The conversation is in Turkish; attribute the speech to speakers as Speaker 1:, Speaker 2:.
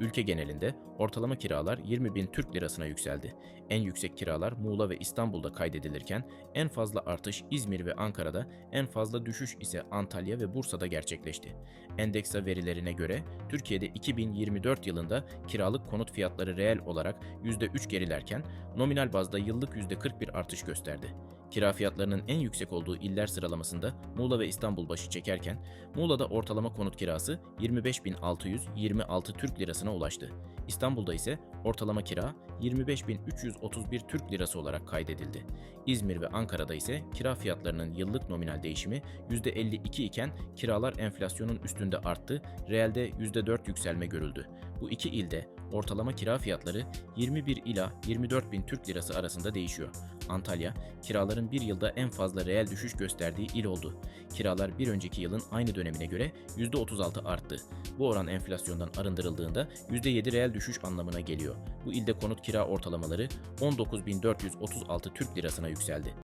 Speaker 1: Ülke genelinde ortalama kiralar 20 bin Türk lirasına yükseldi. En yüksek kiralar Muğla ve İstanbul'da kaydedilirken en fazla artış İzmir ve Ankara'da, en fazla düşüş ise Antalya ve Bursa'da gerçekleşti. Endeksa verilerine göre Türkiye'de 2024 yılında kiralık konut fiyatları reel olarak %3 gerilerken nominal bazda yıllık %41 artış gösterdi. Kira fiyatlarının en yüksek olduğu iller sıralamasında Muğla ve İstanbul başı çekerken Muğla'da ortalama konut kirası 25.626 Türk lirasına ulaştı. İstanbul'da ise ortalama kira 25.331 Türk lirası olarak kaydedildi. İzmir ve Ankara'da ise kira fiyatlarının yıllık nominal değişimi %52 iken kiralar enflasyonun üstünde arttı, reelde %4 yükselme görüldü. Bu iki ilde ortalama kira fiyatları 21 ila 24 bin Türk lirası arasında değişiyor. Antalya, kiraların bir yılda en fazla reel düşüş gösterdiği il oldu. Kiralar bir önceki yılın aynı dönemine göre %36 arttı. Bu oran enflasyondan arındırıldığında %7 reel düşüş anlamına geliyor. Bu ilde konut kira ortalamaları 19.436 Türk lirasına yükseldi.